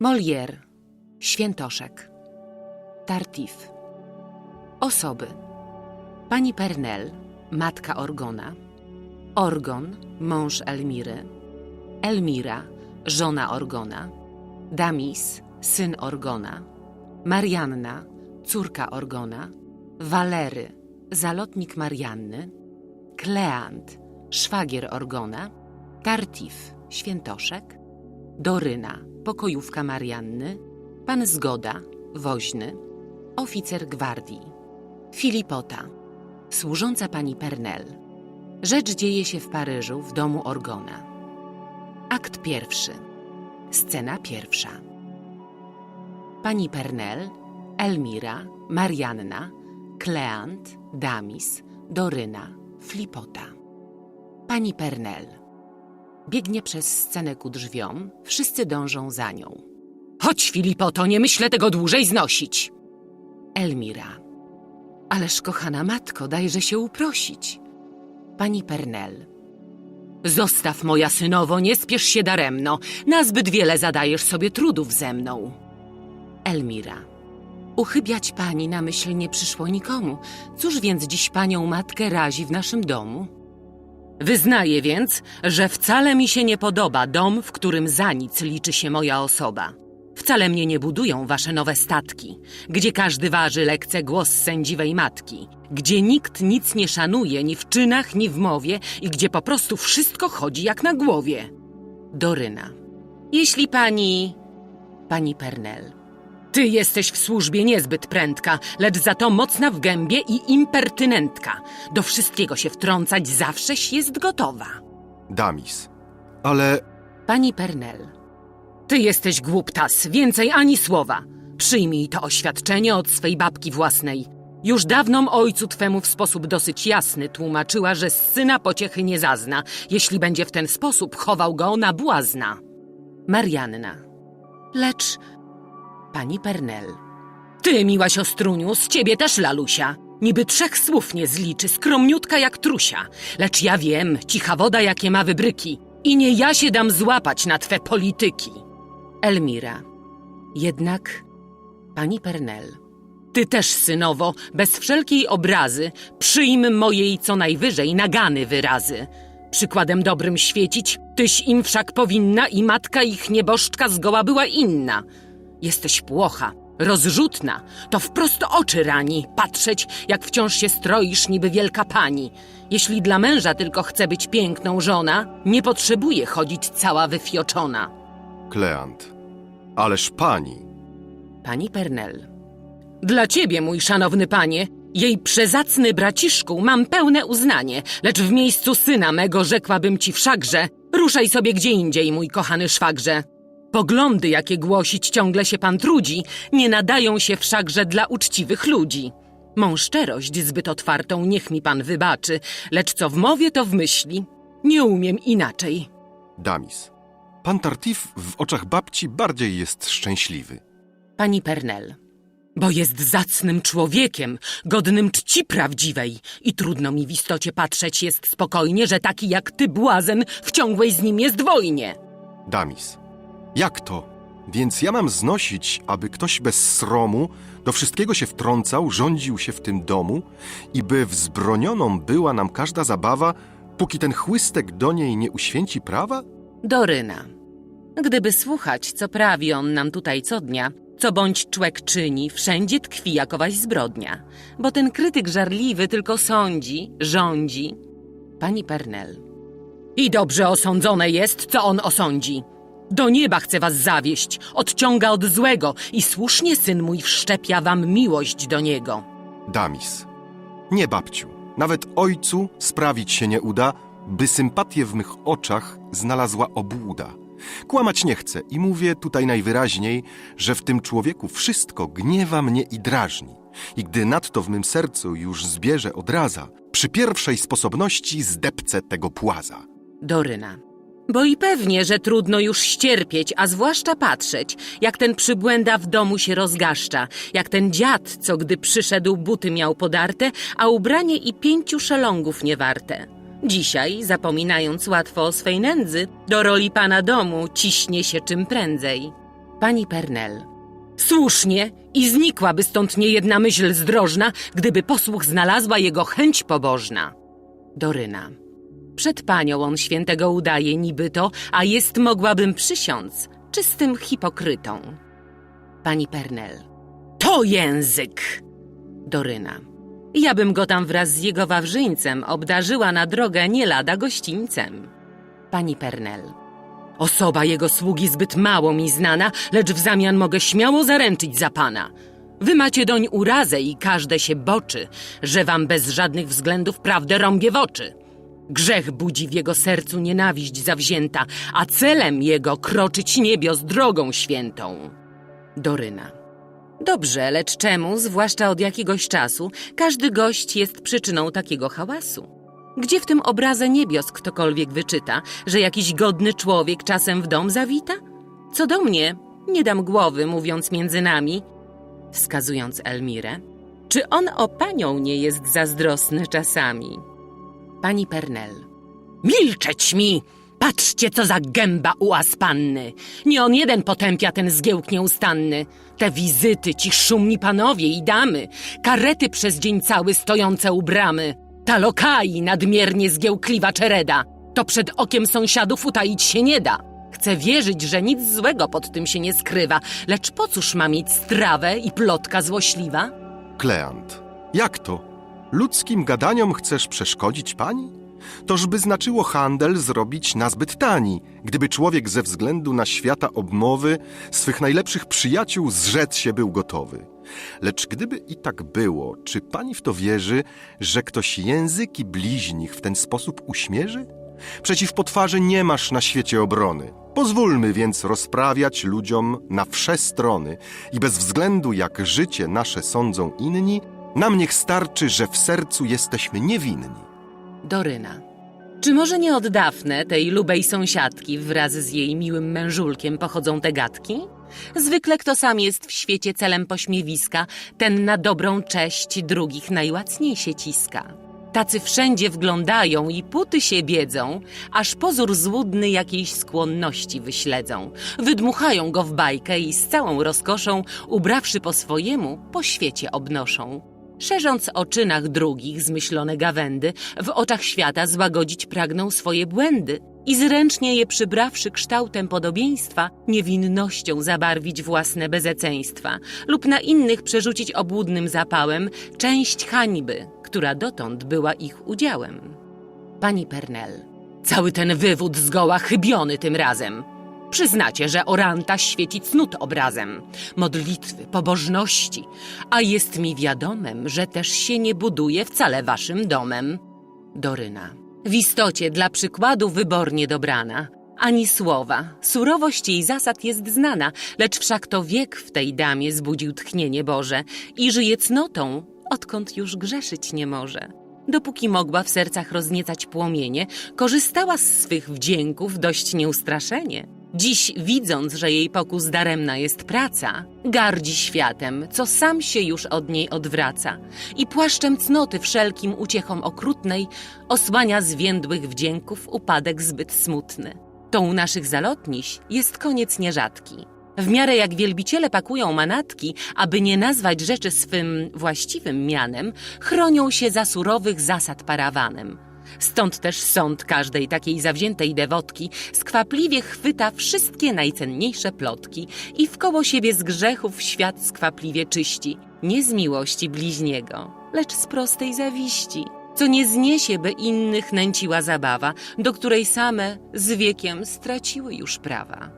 Molière, Świętoszek, Tartif. Osoby. Pani Pernel, matka Orgona, Orgon, mąż Elmiry, Elmira, żona Orgona, Damis, syn Orgona, Marianna, córka Orgona, Walery, zalotnik Marianny, Kleant, szwagier Orgona, Tartif, świętoszek, Doryna, pokojówka Marianny, pan Zgoda, woźny, oficer gwardii, Filipota, służąca pani Pernel. Rzecz dzieje się w Paryżu, w domu Orgona. Akt pierwszy. Scena pierwsza. Pani Pernel, Elmira, Marianna, Kleant, Damis, Doryna, Flipota. Pani Pernel. Biegnie przez scenę ku drzwiom, wszyscy dążą za nią. Chodź, Filipoto, nie myślę tego dłużej znosić. Elmira. Ależ, kochana matko, dajże się uprosić. Pani Pernel. Zostaw, moja synowo, nie spiesz się daremno. Nazbyt wiele zadajesz sobie trudów ze mną. Elmira. Uchybiać pani na myśl nie przyszło nikomu. Cóż więc dziś panią matkę razi w naszym domu? Wyznaję więc, że wcale mi się nie podoba dom, w którym za nic liczy się moja osoba. Wcale mnie nie budują wasze nowe statki, gdzie każdy waży lekce głos sędziwej matki, gdzie nikt nic nie szanuje ni w czynach, ni w mowie i gdzie po prostu wszystko chodzi jak na głowie. Doryna. Jeśli pani... Pani Pernel. Ty jesteś w służbie niezbyt prędka, lecz za to mocna w gębie i impertynentka. Do wszystkiego się wtrącać zawsześ jest gotowa. Damis. Ale Pani Pernel. Ty jesteś głuptas, więcej ani słowa. Przyjmij to oświadczenie od swej babki własnej. Już dawnom ojcu twemu w sposób dosyć jasny tłumaczyła, że z syna pociechy nie zazna, jeśli będzie w ten sposób chował go na błazna. Marianna. Lecz... Pani Pernel. Ty, miła siostruniu, z ciebie też lalusia. Niby trzech słów nie zliczy, skromniutka jak trusia. Lecz ja wiem, cicha woda jakie ma wybryki. I nie ja się dam złapać na twe polityki. Elmira. Jednak, pani Pernel, ty też, synowo, bez wszelkiej obrazy, przyjm mojej co najwyżej nagany wyrazy. Przykładem dobrym świecić, tyś im wszak powinna i matka ich nieboszczka zgoła była inna. Jesteś płocha, rozrzutna, to wprost oczy rani, patrzeć, jak wciąż się stroisz niby wielka pani. Jeśli dla męża tylko chce być piękną żona, nie potrzebuje chodzić cała wyfioczona. Kleant. Ależ pani. Pani Pernel. Dla ciebie, mój szanowny panie, jej przezacny braciszku, mam pełne uznanie, lecz w miejscu syna mego rzekłabym ci wszakże, ruszaj sobie gdzie indziej, mój kochany szwagrze. Poglądy, jakie głosić ciągle się pan trudzi, nie nadają się wszakże dla uczciwych ludzi. Mą szczerość zbyt otwartą niech mi pan wybaczy, lecz co w mowie, to w myśli. Nie umiem inaczej. Damis. Pan Tartif w oczach babci bardziej jest szczęśliwy. Pani Pernel. Bo jest zacnym człowiekiem, godnym czci prawdziwej i trudno mi w istocie patrzeć jest spokojnie, że taki jak ty, błazen, w ciągłej z nim jest wojnie. Damis. Jak to? Więc ja mam znosić, aby ktoś bez sromu do wszystkiego się wtrącał, rządził się w tym domu i by wzbronioną była nam każda zabawa, póki ten chłystek do niej nie uświęci prawa? Doryna. Gdyby słuchać, co prawi on nam tutaj co dnia, co bądź człek czyni, wszędzie tkwi jakowaś zbrodnia. Bo ten krytyk żarliwy tylko sądzi, rządzi. Pani Pernel. I dobrze osądzone jest, co on osądzi. Do nieba chce was zawieść, odciąga od złego i słusznie syn mój wszczepia wam miłość do niego. Damis. Nie, babciu. Nawet ojcu sprawić się nie uda, by sympatię w mych oczach znalazła obłuda. Kłamać nie chcę i mówię tutaj najwyraźniej, że w tym człowieku wszystko gniewa mnie i drażni. I gdy nadto w mym sercu już zbierze odraza, przy pierwszej sposobności zdepcę tego płaza. Doryna. Bo i pewnie, że trudno już ścierpieć, a zwłaszcza patrzeć, jak ten przybłęda w domu się rozgaszcza, jak ten dziad, co gdy przyszedł buty miał podarte, a ubranie i pięciu szelongów nie warte. Dzisiaj, zapominając łatwo o swej nędzy, do roli pana domu ciśnie się czym prędzej. Pani Pernel. Słusznie i znikłaby stąd niejedna myśl zdrożna, gdyby posłuch znalazła jego chęć pobożna. Doryna. Przed panią on świętego udaje niby to, a jest mogłabym przysiąc czystym hipokrytą. Pani Pernel. To język! Doryna. Ja bym go tam wraz z jego wawrzyńcem obdarzyła na drogę nie lada gościńcem. Pani Pernel. Osoba jego sługi zbyt mało mi znana, lecz w zamian mogę śmiało zaręczyć za pana. Wy macie doń urazę i każde się boczy, że wam bez żadnych względów prawdę rąbie w oczy. Grzech budzi w jego sercu nienawiść zawzięta, a celem jego kroczyć niebios drogą świętą. Doryna. Dobrze, lecz czemu, zwłaszcza od jakiegoś czasu, każdy gość jest przyczyną takiego hałasu? Gdzie w tym obraze niebios ktokolwiek wyczyta, że jakiś godny człowiek czasem w dom zawita? Co do mnie, nie dam głowy, mówiąc między nami, wskazując Elmirę, czy on o panią nie jest zazdrosny czasami? Pani Pernel. Milczeć mi! Patrzcie, co za gęba u Aspanny! Nie on jeden potępia ten zgiełk nieustanny. Te wizyty, ci szumni panowie i damy, karety przez dzień cały stojące u bramy, ta lokai nadmiernie zgiełkliwa czereda, to przed okiem sąsiadów utaić się nie da. Chcę wierzyć, że nic złego pod tym się nie skrywa, lecz po cóż ma mieć strawę i plotka złośliwa? Kleant. Jak to? Ludzkim gadaniom chcesz przeszkodzić pani? Tożby znaczyło handel zrobić nazbyt tani, gdyby człowiek ze względu na świata obmowy swych najlepszych przyjaciół zrzec się był gotowy. Lecz gdyby i tak było, czy pani w to wierzy, że ktoś języki bliźnich w ten sposób uśmierzy? Przeciw potwarze nie masz na świecie obrony. Pozwólmy więc rozprawiać ludziom na wsze strony i bez względu jak życie nasze sądzą inni, nam niech starczy, że w sercu jesteśmy niewinni. Doryna. Czy może nie od dawne tej lubej sąsiadki wraz z jej miłym mężulkiem pochodzą te gadki? Zwykle kto sam jest w świecie celem pośmiewiska, ten na dobrą cześć drugich najłacniej się ciska. Tacy wszędzie wglądają i puty się biedzą, aż pozór złudny jakiejś skłonności wyśledzą. Wydmuchają go w bajkę i z całą rozkoszą, ubrawszy po swojemu, po świecie obnoszą. Szerząc o czynach drugich zmyślone gawędy, w oczach świata złagodzić pragną swoje błędy i zręcznie je przybrawszy kształtem podobieństwa, niewinnością zabarwić własne bezeceństwa lub na innych przerzucić obłudnym zapałem część hańby, która dotąd była ich udziałem. Pani Pernel, cały ten wywód zgoła chybiony tym razem. Przyznacie, że Oranta świeci cnót obrazem, modlitwy, pobożności, a jest mi wiadomem, że też się nie buduje wcale waszym domem. Doryna. W istocie dla przykładu wybornie dobrana. Ani słowa, surowość jej zasad jest znana, lecz wszak to wiek w tej damie zbudził tchnienie Boże i żyje cnotą, odkąd już grzeszyć nie może. Dopóki mogła w sercach rozniecać płomienie, korzystała z swych wdzięków dość nieustraszenie. Dziś, widząc, że jej pokus daremna jest praca, gardzi światem, co sam się już od niej odwraca i płaszczem cnoty wszelkim uciechom okrutnej osłania zwiędłych wdzięków upadek zbyt smutny. To u naszych zalotniś jest koniec nierzadki. W miarę jak wielbiciele pakują manatki, aby nie nazwać rzeczy swym właściwym mianem, chronią się za surowych zasad parawanem. Stąd też sąd każdej takiej zawziętej dewotki skwapliwie chwyta wszystkie najcenniejsze plotki i wkoło siebie z grzechów świat skwapliwie czyści, nie z miłości bliźniego, lecz z prostej zawiści, co nie zniesie, by innych nęciła zabawa, do której same z wiekiem straciły już prawa.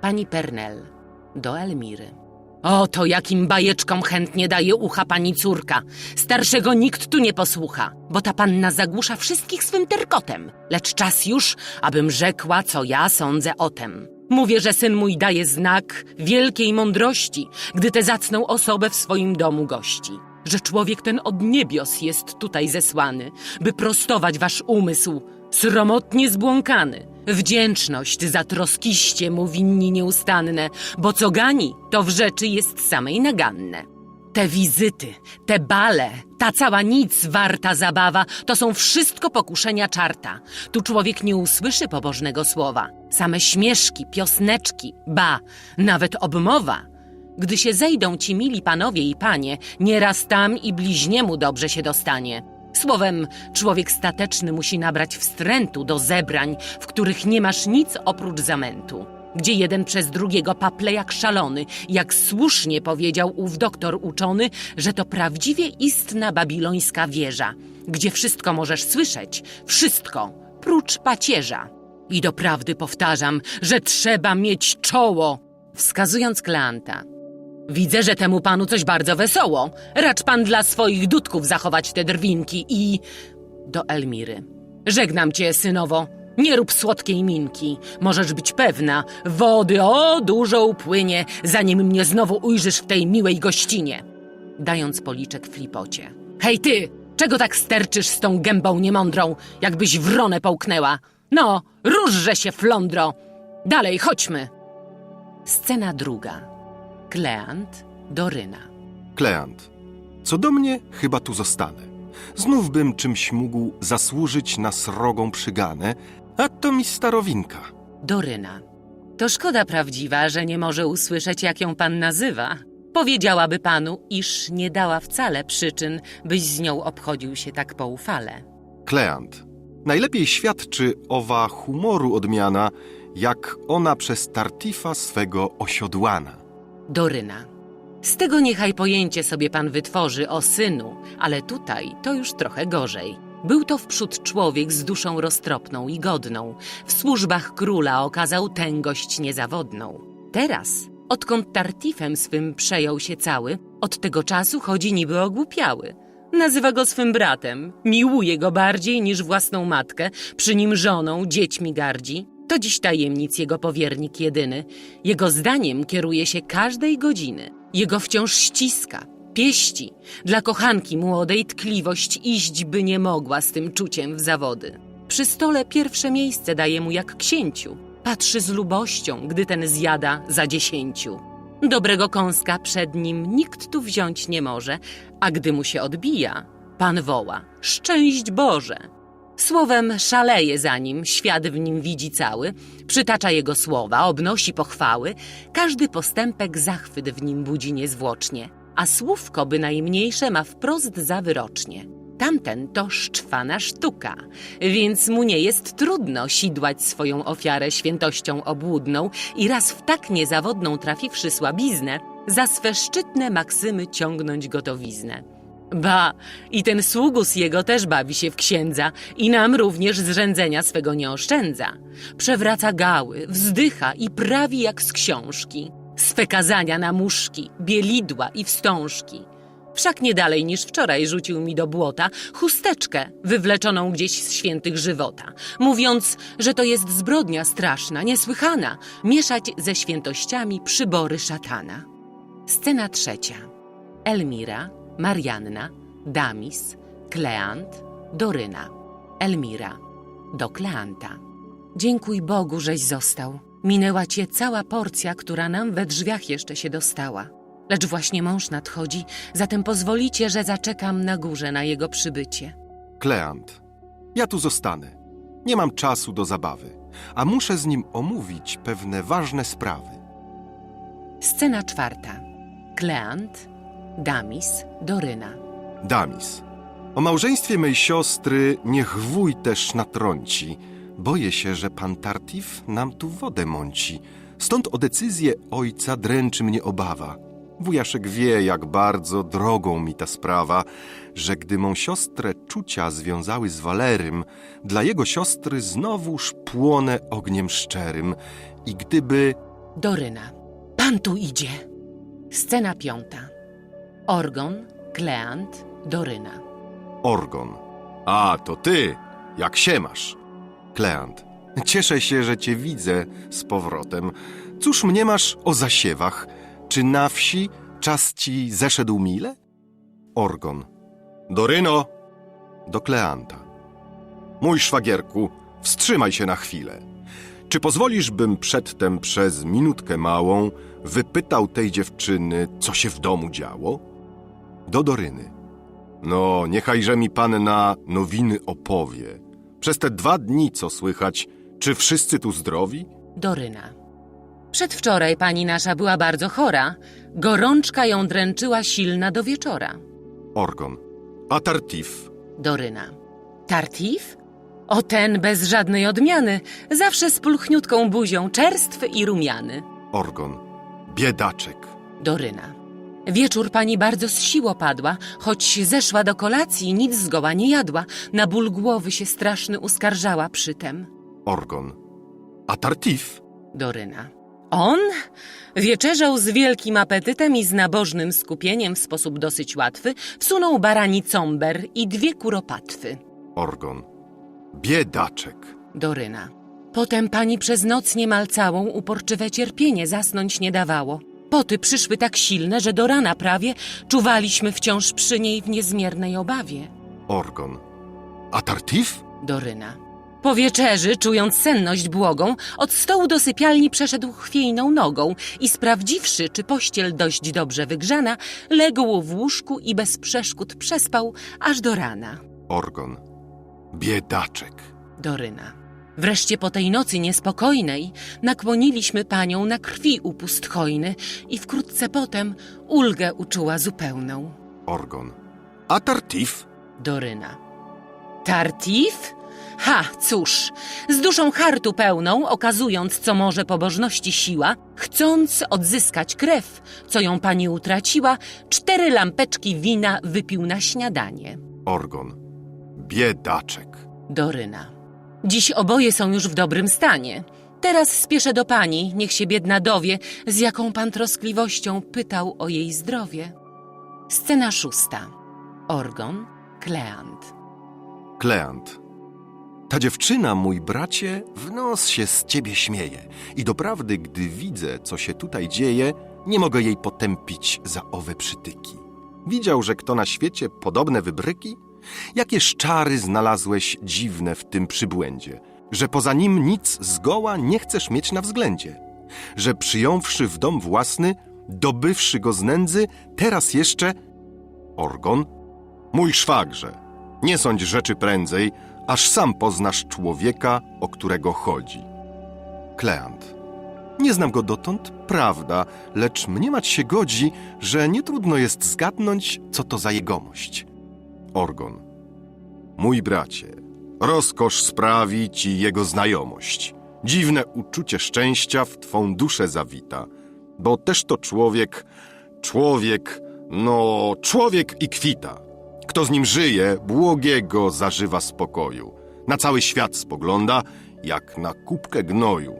Pani Pernel do Elmiry. O, to jakim bajeczkom chętnie daje ucha pani córka. Starszego nikt tu nie posłucha, bo ta panna zagłusza wszystkich swym terkotem. Lecz czas już, abym rzekła, co ja sądzę o tem. Mówię, że syn mój daje znak wielkiej mądrości, gdy tę zacną osobę w swoim domu gości. Że człowiek ten od niebios jest tutaj zesłany, by prostować wasz umysł, sromotnie zbłąkany. Wdzięczność za troskiście mu winni nieustanne, bo co gani, to w rzeczy jest samej naganne. Te wizyty, te bale, ta cała nic warta zabawa, to są wszystko pokuszenia czarta. Tu człowiek nie usłyszy pobożnego słowa. Same śmieszki, piosneczki, ba, nawet obmowa. Gdy się zejdą ci mili panowie i panie, nieraz tam i bliźniemu dobrze się dostanie. Słowem, człowiek stateczny musi nabrać wstrętu do zebrań, w których nie masz nic oprócz zamętu. Gdzie jeden przez drugiego paple jak szalony, jak słusznie powiedział ów doktor uczony, że to prawdziwie istna babilońska wieża, gdzie wszystko możesz słyszeć, wszystko, prócz pacierza. I doprawdy powtarzam, że trzeba mieć czoło, wskazując Kleanta. Widzę, że temu panu coś bardzo wesoło. Racz pan dla swoich dudków zachować te drwinki i... Do Elmiry. Żegnam cię, synowo. Nie rób słodkiej minki. Możesz być pewna, wody o dużo upłynie, zanim mnie znowu ujrzysz w tej miłej gościnie. Dając policzek flipocie. Hej ty! Czego tak sterczysz z tą gębą niemądrą, jakbyś wronę połknęła? No, różże się, flądro! Dalej, chodźmy! Scena druga. Kleant, Doryna. Kleant. Co do mnie, chyba tu zostanę. Znów bym czymś mógł zasłużyć na srogą przyganę, a to mi starowinka. Doryna. To szkoda prawdziwa, że nie może usłyszeć, jak ją pan nazywa. Powiedziałaby panu, iż nie dała wcale przyczyn, byś z nią obchodził się tak poufale. Kleant. Najlepiej świadczy owa humoru odmiana, jak ona przez Tartifa swego osiodłana. Doryna. Z tego niechaj pojęcie sobie pan wytworzy o synu, ale tutaj to już trochę gorzej. Był to wprzód człowiek z duszą roztropną i godną. W służbach króla okazał tęgość niezawodną. Teraz, odkąd Tartifem swym przejął się cały, od tego czasu chodzi niby ogłupiały. Nazywa go swym bratem, miłuje go bardziej niż własną matkę, przy nim żoną, dziećmi gardzi. To dziś tajemnic jego powiernik jedyny. Jego zdaniem kieruje się każdej godziny. Jego wciąż ściska, pieści. Dla kochanki młodej tkliwość iść by nie mogła z tym czuciem w zawody. Przy stole pierwsze miejsce daje mu jak księciu. Patrzy z lubością, gdy ten zjada za dziesięciu. Dobrego kąska przed nim nikt tu wziąć nie może, a gdy mu się odbija, pan woła: Szczęść Boże! Słowem szaleje za nim, świat w nim widzi cały, przytacza jego słowa, obnosi pochwały, każdy postępek zachwyt w nim budzi niezwłocznie, a słówko bynajmniejsze ma wprost za wyrocznie. Tamten to szczwana sztuka, więc mu nie jest trudno sidłać swoją ofiarę świętością obłudną i raz w tak niezawodną trafiwszy słabiznę, za swe szczytne maksymy ciągnąć gotowiznę. Ba, i ten sługus jego też bawi się w księdza i nam również zrzędzenia swego nie oszczędza. Przewraca gały, wzdycha i prawi jak z książki. Swe kazania na muszki, bielidła i wstążki. Wszak nie dalej niż wczoraj rzucił mi do błota chusteczkę wywleczoną gdzieś z świętych żywota, mówiąc, że to jest zbrodnia straszna, niesłychana, mieszać ze świętościami przybory szatana. Scena trzecia. Elmira, Marianna, Damis, Kleant, Doryna. Elmira. Do Kleanta. Dziękuj Bogu, żeś został. Minęła cię cała porcja, która nam we drzwiach jeszcze się dostała. Lecz właśnie mąż nadchodzi, zatem pozwolicie, że zaczekam na górze na jego przybycie. Kleant. Ja tu zostanę. Nie mam czasu do zabawy, a muszę z nim omówić pewne ważne sprawy. Scena czwarta. Kleant, Damis, Doryna. Damis. O małżeństwie mej siostry niech wuj też natrąci. Boję się, że pan Tartif nam tu wodę mąci. Stąd o decyzję ojca dręczy mnie obawa. Wujaszek wie, jak bardzo drogą mi ta sprawa, że gdy mą siostrę czucia związały z Walerym, dla jego siostry znowuż płonę ogniem szczerym. I gdyby Doryna. Pan tu idzie. Scena piąta. Orgon, Kleant, Doryna. Orgon. A, to ty! Jak się masz? Kleant. Cieszę się, że cię widzę z powrotem. Cóż mnie masz o zasiewach? Czy na wsi czas ci zeszedł mile? Orgon. Doryno! Do Kleanta. Mój szwagierku, wstrzymaj się na chwilę. Czy pozwolisz, bym przedtem przez minutkę małą wypytał tej dziewczyny, co się w domu działo? Do Doryny. No, niechajże mi panna nowiny opowie. Przez te dwa dni, co słychać, czy wszyscy tu zdrowi? Doryna. Przedwczoraj pani nasza była bardzo chora. Gorączka ją dręczyła silna do wieczora. Orgon. A Tartif? Doryna. Tartif? O ten bez żadnej odmiany, zawsze z pulchniutką buzią, czerstwy i rumiany. Orgon. Biedaczek. Doryna. Wieczór pani bardzo z sił opadła, choć zeszła do kolacji, nic zgoła nie jadła. Na ból głowy się straszny uskarżała przytem. Orgon. A Tartif? Doryna. On wieczerzał z wielkim apetytem i z nabożnym skupieniem w sposób dosyć łatwy, wsunął barani comber i dwie kuropatwy. Orgon. Biedaczek. Doryna. Potem pani przez noc niemal całą uporczywe cierpienie zasnąć nie dawało. Poty przyszły tak silne, że do rana prawie czuwaliśmy wciąż przy niej w niezmiernej obawie. Orgon. A Tartif? Doryna. Po wieczerzy, czując senność błogą, od stołu do sypialni przeszedł chwiejną nogą i sprawdziwszy, czy pościel dość dobrze wygrzana, legł w łóżku i bez przeszkód przespał aż do rana. Orgon. Biedaczek. Doryna. Wreszcie po tej nocy niespokojnej nakłoniliśmy panią na krwi upust hojny i wkrótce potem ulgę uczuła zupełną. Orgon. A Tartif? Doryna. Tartif? Ha, cóż, z duszą hartu pełną, okazując, co może pobożności siła, chcąc odzyskać krew, co ją pani utraciła, cztery lampeczki wina wypił na śniadanie. Orgon. Biedaczek. Doryna. Dziś oboje są już w dobrym stanie. Teraz spieszę do pani, niech się biedna dowie, z jaką pan troskliwością pytał o jej zdrowie. Scena szósta. Orgon, Kleant. Kleant. Ta dziewczyna, mój bracie, w nos się z ciebie śmieje. I doprawdy, gdy widzę, co się tutaj dzieje, nie mogę jej potępić za owe przytyki. Widział, że kto na świecie podobne wybryki? Jakie czary znalazłeś dziwne w tym przybłędzie, że poza nim nic zgoła nie chcesz mieć na względzie, że przyjąwszy w dom własny, dobywszy go z nędzy, teraz jeszcze Orgon? Mój szwagrze, nie sądź rzeczy prędzej, aż sam poznasz człowieka, o którego chodzi. Kleant. Nie znam go dotąd, prawda, lecz mniemać się godzi, że nie trudno jest zgadnąć, co to za jegomość. Orgon. Mój bracie, rozkosz sprawi ci jego znajomość. Dziwne uczucie szczęścia w twą duszę zawita, bo też to człowiek, człowiek, no, człowiek i kwita. Kto z nim żyje, błogiego zażywa spokoju. Na cały świat spogląda, jak na kubkę gnoju.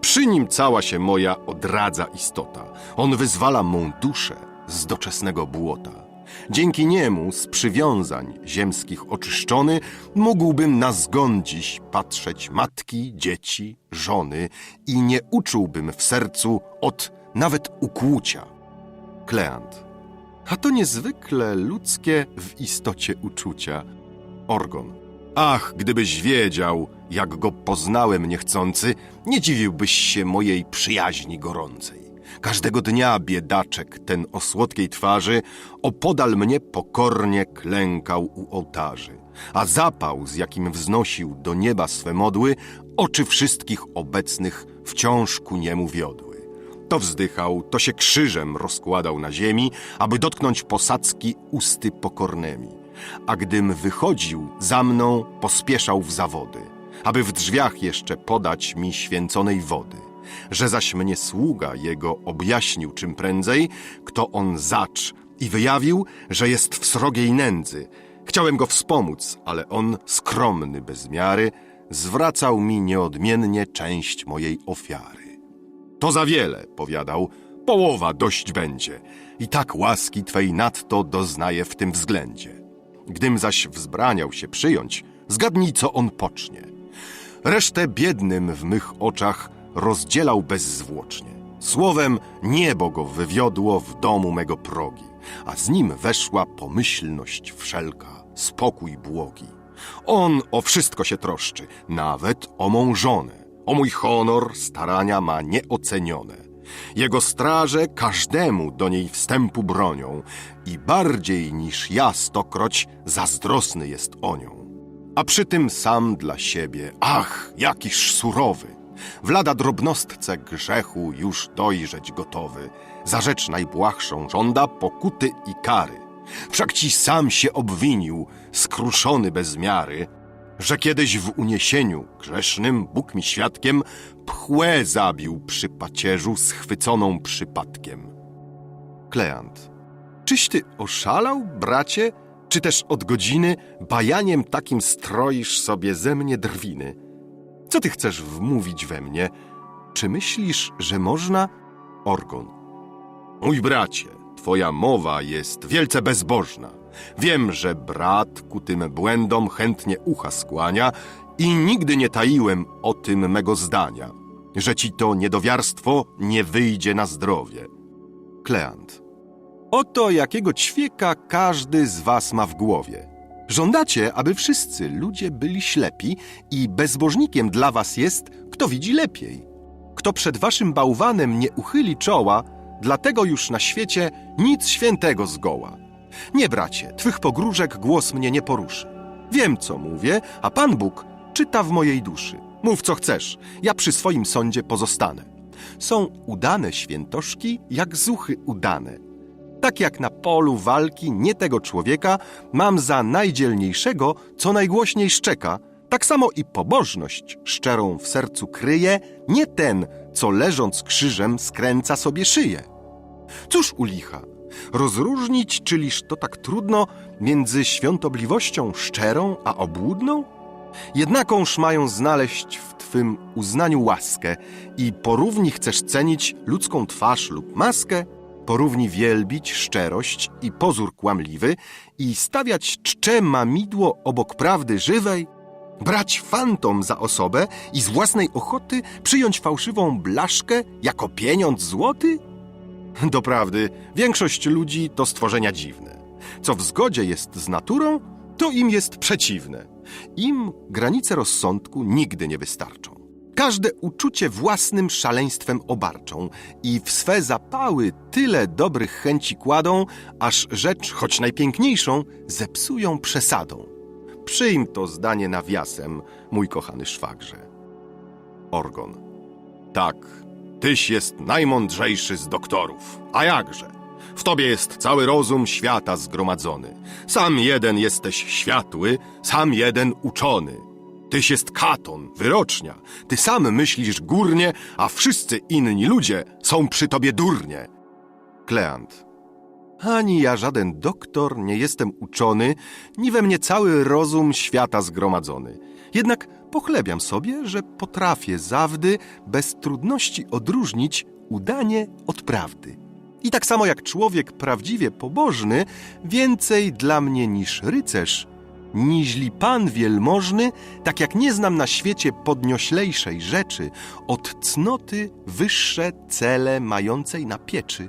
Przy nim cała się moja odradza istota. On wyzwala mą duszę z doczesnego błota. Dzięki niemu z przywiązań ziemskich oczyszczony mógłbym na zgon dziś patrzeć matki, dzieci, żony i nie uczułbym w sercu od nawet ukłucia. Kleant. A to niezwykle ludzkie w istocie uczucia. Orgon. Ach, gdybyś wiedział, jak go poznałem niechcący, nie dziwiłbyś się mojej przyjaźni gorącej. Każdego dnia biedaczek ten o słodkiej twarzy opodal mnie pokornie klękał u ołtarzy, a zapał, z jakim wznosił do nieba swe modły, oczy wszystkich obecnych wciąż ku niemu wiodły. To wzdychał, to się krzyżem rozkładał na ziemi, aby dotknąć posadzki usty pokornymi. A gdym wychodził za mną, pospieszał w zawody, aby w drzwiach jeszcze podać mi święconej wody. Że zaś mnie sługa jego objaśnił czym prędzej, kto on zacz i wyjawił, że jest w srogiej nędzy. Chciałem go wspomóc, ale on, skromny bez miary, zwracał mi nieodmiennie część mojej ofiary. To za wiele, powiadał, połowa dość będzie. I tak łaski Twej nadto doznaję w tym względzie. Gdym zaś wzbraniał się przyjąć, zgadnij, co on pocznie. Resztę biednym w mych oczach rozdzielał bezzwłocznie. Słowem, niebo go wywiodło w domu mego progi, a z nim weszła pomyślność wszelka, spokój błogi. On o wszystko się troszczy, nawet o mą żonę. O mój honor starania ma nieocenione. Jego straże każdemu do niej wstępu bronią i bardziej niż ja stokroć zazdrosny jest o nią. A przy tym sam dla siebie, ach, jakiż surowy, w lada drobnostce grzechu już dojrzeć gotowy, za rzecz najbłahszą żąda pokuty i kary. Wszak ci sam się obwinił, skruszony bez miary, że kiedyś w uniesieniu grzesznym, Bóg mi świadkiem, pchłę zabił przy pacierzu schwyconą przypadkiem. Kleant. Czyś ty oszalał, bracie? Czy też od godziny bajaniem takim stroisz sobie ze mnie drwiny? Co ty chcesz wmówić we mnie? Czy myślisz, że można? Orgon. Mój bracie, twoja mowa jest wielce bezbożna. Wiem, że brat ku tym błędom chętnie ucha skłania i nigdy nie taiłem o tym mego zdania, że ci to niedowiarstwo nie wyjdzie na zdrowie. Kleant. Oto jakiego ćwieka każdy z was ma w głowie. Żądacie, aby wszyscy ludzie byli ślepi i bezbożnikiem dla was jest, kto widzi lepiej. Kto przed waszym bałwanem nie uchyli czoła, dlatego już na świecie nic świętego zgoła. Nie, bracie, twych pogróżek głos mnie nie poruszy. Wiem, co mówię, a Pan Bóg czyta w mojej duszy. Mów, co chcesz, ja przy swoim sądzie pozostanę. Są udane świętoszki, jak zuchy udane. Tak jak na polu walki nie tego człowieka mam za najdzielniejszego, co najgłośniej szczeka, tak samo i pobożność szczerą w sercu kryje nie ten, co leżąc krzyżem skręca sobie szyję. Cóż u licha? Rozróżnić, czyliż to tak trudno między świątobliwością szczerą a obłudną? Jednakąż mają znaleźć w Twym uznaniu łaskę i porówni chcesz cenić ludzką twarz lub maskę, porówni wielbić szczerość i pozór kłamliwy i stawiać czcze mamidło obok prawdy żywej, brać fantom za osobę i z własnej ochoty przyjąć fałszywą blaszkę jako pieniądz złoty? Doprawdy, większość ludzi to stworzenia dziwne. Co w zgodzie jest z naturą, to im jest przeciwne. Im granice rozsądku nigdy nie wystarczą. Każde uczucie własnym szaleństwem obarczą i w swe zapały tyle dobrych chęci kładą, aż rzecz, choć najpiękniejszą, zepsują przesadą. Przyjm to zdanie nawiasem, mój kochany szwagrze. Orgon. Tak, tyś jest najmądrzejszy z doktorów. A jakże? W tobie jest cały rozum świata zgromadzony. Sam jeden jesteś światły, sam jeden uczony. Tyś jest katon, wyrocznia. Ty sam myślisz górnie, a wszyscy inni ludzie są przy tobie durnie. Kleant. Ani ja żaden doktor, nie jestem uczony, ni we mnie cały rozum świata zgromadzony. Jednak pochlebiam sobie, że potrafię zawdy bez trudności odróżnić udanie od prawdy. I tak samo jak człowiek prawdziwie pobożny, więcej dla mnie niż rycerz, niźli pan wielmożny, tak jak nie znam na świecie podnioślejszej rzeczy, od cnoty wyższe cele mającej na pieczy.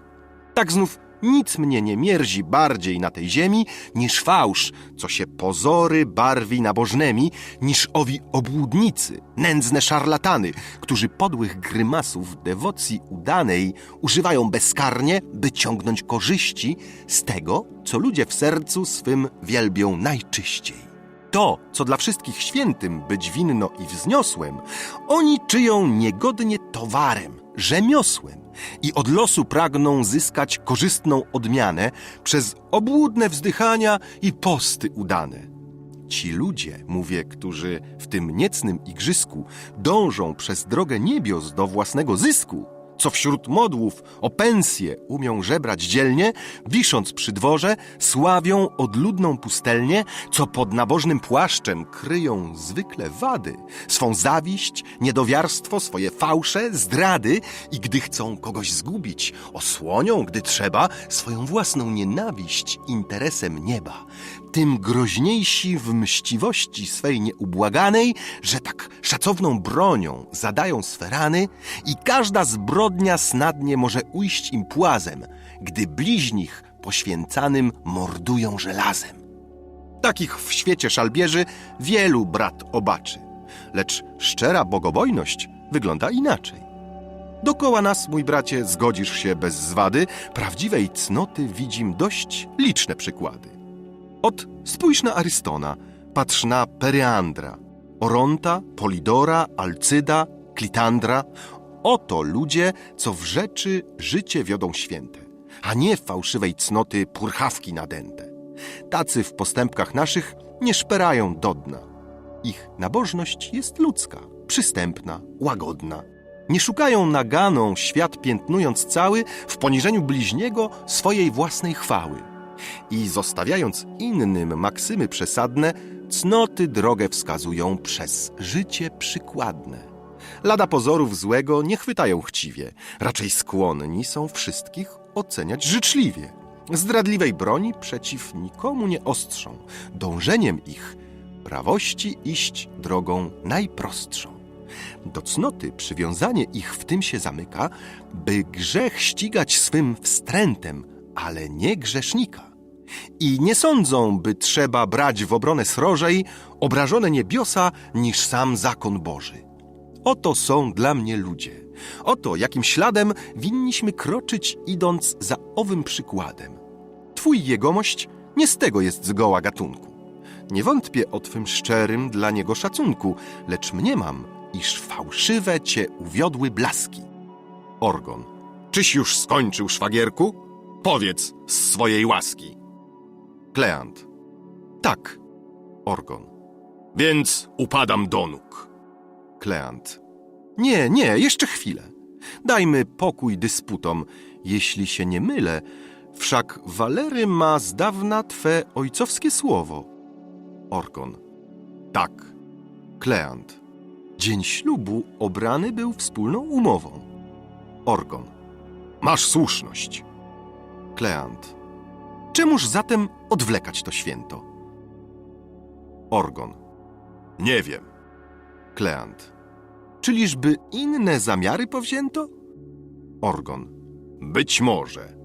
Tak znów nic mnie nie mierzi bardziej na tej ziemi niż fałsz, co się pozory barwi nabożnymi, niż owi obłudnicy, nędzne szarlatany, którzy podłych grymasów dewocji udanej używają bezkarnie, by ciągnąć korzyści z tego, co ludzie w sercu swym wielbią najczyściej. To, co dla wszystkich świętym być winno i wzniosłem, oni czyją niegodnie towarem, rzemiosłem i od losu pragną zyskać korzystną odmianę przez obłudne wzdychania i posty udane. Ci ludzie, mówię, którzy w tym niecnym igrzysku dążą przez drogę niebios do własnego zysku, co wśród modłów o pensję umią żebrać dzielnie, wisząc przy dworze, sławią odludną pustelnię, co pod nabożnym płaszczem kryją zwykle wady, swą zawiść, niedowiarstwo, swoje fałsze, zdrady i gdy chcą kogoś zgubić, osłonią, gdy trzeba, swoją własną nienawiść interesem nieba. Tym groźniejsi w mściwości swej nieubłaganej, że tak szacowną bronią zadają swe rany i każda zbrodnia snadnie może ujść im płazem, gdy bliźnich poświęcanym mordują żelazem. Takich w świecie szalbierzy wielu brat obaczy, lecz szczera bogobojność wygląda inaczej. Dokoła nas, mój bracie, zgodzisz się bez zwady, prawdziwej cnoty widzim dość liczne przykłady. Ot, spójrz na Arystona, patrz na Pereandra, Oronta, Polidora, Alcyda, Klitandra. Oto ludzie, co w rzeczy życie wiodą święte, a nie fałszywej cnoty purchawki nadęte. Tacy w postępkach naszych nie szperają do dna. Ich nabożność jest ludzka, przystępna, łagodna. Nie szukają naganą, świat piętnując cały, w poniżeniu bliźniego swojej własnej chwały. I zostawiając innym maksymy przesadne, cnoty drogę wskazują przez życie przykładne. Lada pozorów złego nie chwytają chciwie, raczej skłonni są wszystkich oceniać życzliwie. Zdradliwej broni przeciw nikomu nie ostrzą, dążeniem ich prawości iść drogą najprostszą. Do cnoty przywiązanie ich w tym się zamyka, by grzech ścigać swym wstrętem, ale nie grzesznika. I nie sądzą, by trzeba brać w obronę srożej obrażone niebiosa niż sam zakon Boży. Oto są dla mnie ludzie. Oto jakim śladem winniśmy kroczyć, idąc za owym przykładem. Twój jegomość nie z tego jest zgoła gatunku. Nie wątpię o twym szczerym dla niego szacunku, lecz mniemam, iż fałszywe cię uwiodły blaski. Orgon. Czyś już skończył, szwagierku? Powiedz z swojej łaski. Kleant. Tak. Orgon. Więc upadam do nóg. Kleant. Nie, nie, jeszcze chwilę. Dajmy pokój dysputom. Jeśli się nie mylę, wszak Walery ma z dawna twe ojcowskie słowo. Orgon. Tak. Kleant. Dzień ślubu obrany był wspólną umową. Orgon. Masz słuszność. Kleant. Czemuż zatem odwlekać to święto? Orgon. Nie wiem. Kleant. Czyliżby inne zamiary powzięto? Orgon. Być może.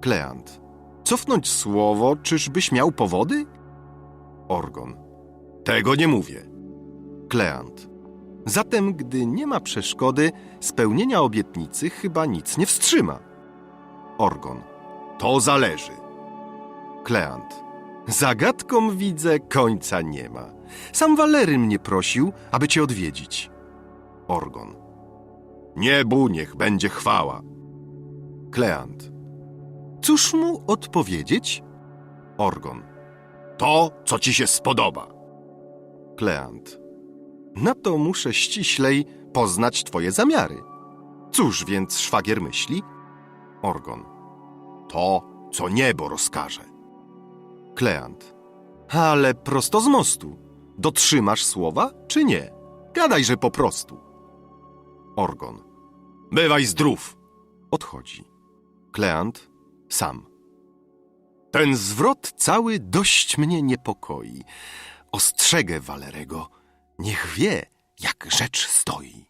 Kleant. Cofnąć słowo, czyżbyś miał powody? Orgon. Tego nie mówię. Kleant. Zatem, gdy nie ma przeszkody, spełnienia obietnicy chyba nic nie wstrzyma. Orgon. To zależy. Kleant. Zagadką widzę końca nie ma. Sam Walery mnie prosił, aby cię odwiedzić. Orgon. Niebu niech będzie chwała. Kleant. Cóż mu odpowiedzieć? Orgon. To, co ci się spodoba. Kleant. Na to muszę ściślej poznać twoje zamiary. Cóż więc szwagier myśli? Orgon. To, co niebo rozkaże. Kleant. Ale prosto z mostu. Dotrzymasz słowa, czy nie? Gadajże po prostu. Orgon. Bywaj zdrów. Odchodzi. Kleant sam. Ten zwrot cały dość mnie niepokoi. Ostrzegę Walerego. Niech wie, jak rzecz stoi.